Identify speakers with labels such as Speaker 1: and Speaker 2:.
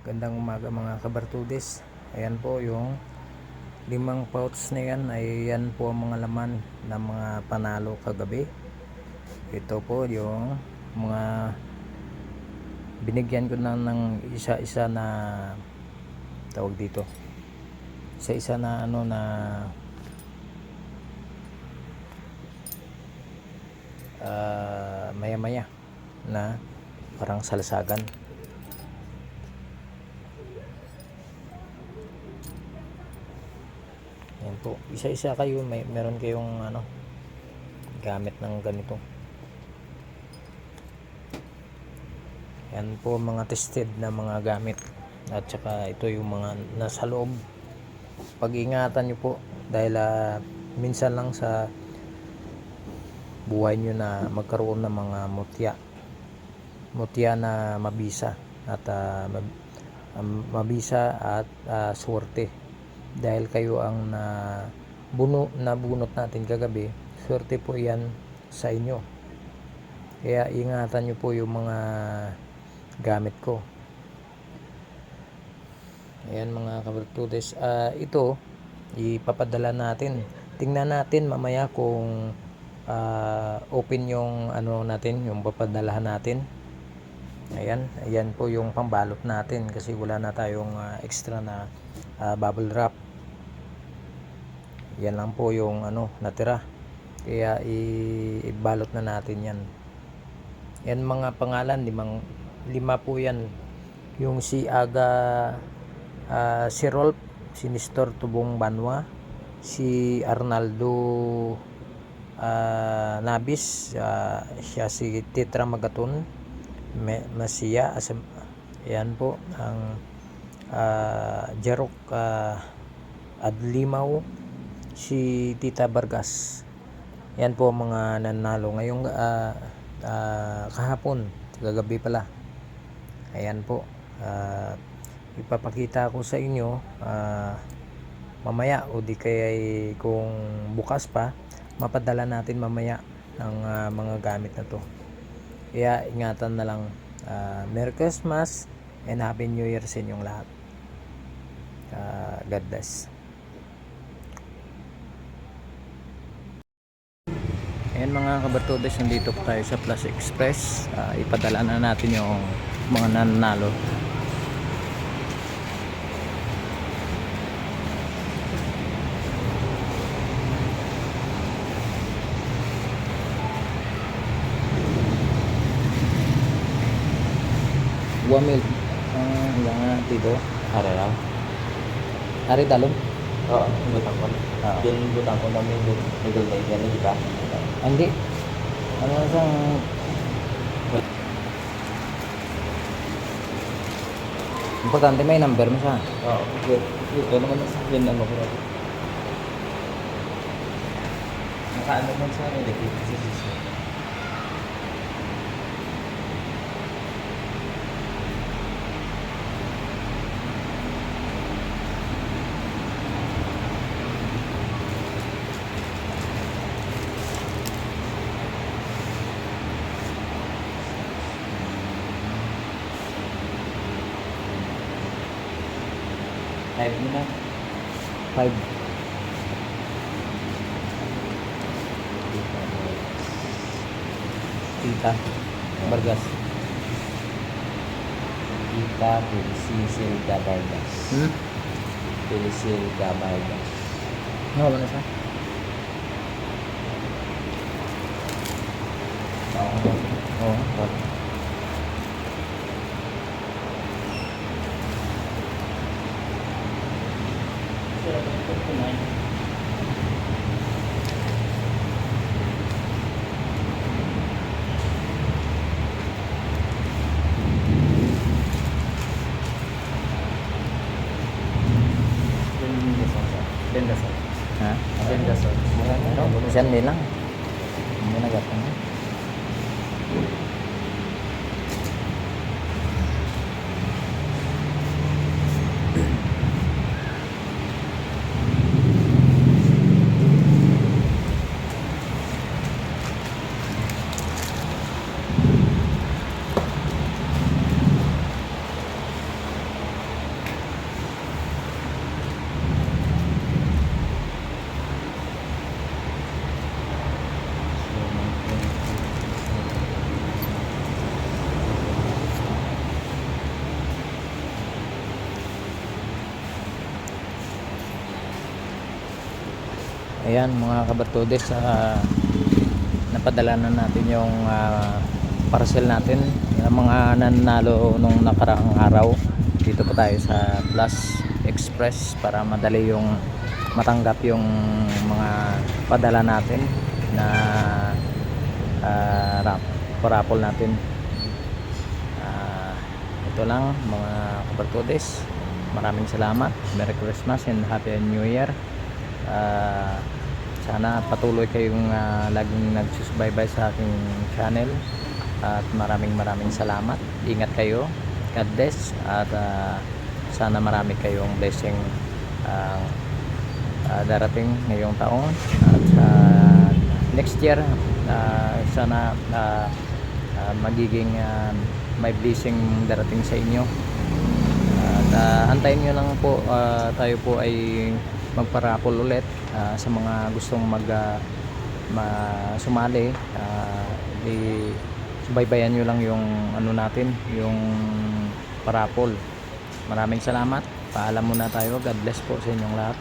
Speaker 1: Gandang umaga mga kabartudes. Ayan po yung limang pouch na yan ay yan po ang mga laman ng mga panalo kagabi. Ito po yung mga binigyan ko na ng isa-isa na tawag dito. Isa-isa na ano na ah, maya-maya na parang salsagan. Po. Isa-isa kayo, may meron kayong ano gamit ng ganito. Yan po mga tested na mga gamit. At saka ito yung mga nasa loob. Pag-ingatan nyo po dahil ah, minsan lang sa buhay nyo na magkaroon ng mga mutya. Mutya na mabisa at um, mabisa at ah, swerte dahil kayo ang na buno nabunot natin kagabi swerte po yan sa inyo. Kaya ingatan nyo po yung mga gamit ko. Ayan mga kabartudes. Ah, ito ipapadala natin. Tingnan natin mamaya kung ah, open yung ano natin yung papadalahan natin Ayan, ayan po yung pambalot natin kasi wala na tayong ah, extra na ah, bubble wrap. Yan lang po yung ano natira. Kaya ibalot na natin yan. Yan mga pangalan, limang, lima po yan. Yung si Aga, ah, si Rolf, si Nestor Tubong Banwa, si Arnaldo ah, Nabis, ah, siya si Titra Magaton, Masiya asam yan po ang uh, Jerok ah, Adlimaw si Tita Vargas. Yan po mga nanalo ngayong ah, ah, kahapon kagabi pala. Ayan po Ah, ipapakita ko sa inyo ah, mamaya o di kaya kung bukas pa mapadala natin mamaya ang ah, mga gamit na to kaya ingatan na lang ah, Merry Christmas and Happy New Year sa inyong lahat. Ah, God bless. Ayan mga kabartudes, nandito tayo sa Plus Express. Ah, ipadala na natin yung mga nananalo. Buah mil. Ah, nga dito. Hari raw. Hari dalom.
Speaker 2: Oo, butang ko.
Speaker 1: Oo.
Speaker 2: Yun butang ko na may middle name yan, di ba?
Speaker 1: Hindi. Ano sang Importante may number mo siya.
Speaker 2: Oo, good. Ito naman sa akin, ano ko. Nakaano man sa dikit Type mo na.
Speaker 1: 5. Tita. Vargas.
Speaker 2: Kita Pilisil Gabargas.
Speaker 1: Hmm?
Speaker 2: Pilisil Gabargas.
Speaker 1: Ano ba na siya?
Speaker 2: Oo.
Speaker 1: Oo. Benda
Speaker 2: sir.
Speaker 1: Ha?
Speaker 2: Benda
Speaker 1: sir. Sen nilang. Muna gatang. Ayan mga kabartudes, ah, napadala na natin yung ah, parcel natin. Yung mga nanalo nung nakaraang araw. Dito po tayo sa Plus Express para madali yung matanggap yung mga padala natin na ah, rap, parapol natin. Ah, ito lang mga kabartudes. Maraming salamat. Merry Christmas and Happy New Year. Ah, sana patuloy kayong ah, laging nagsusubaybay sa aking channel. At maraming maraming salamat. Ingat kayo. God bless. At ah, sana marami kayong blessing ang ah, darating ngayong taon. At sa next year ah, sana ah, ah, magiging ah, may blessing darating sa inyo. At ah, antayin nyo lang po ah, tayo po ay magparapol ulit ah, sa mga gustong mag ah, ma- sumali ah, di subaybayan nyo lang yung ano natin yung parapol maraming salamat. Paalam muna tayo. God bless po sa inyong lahat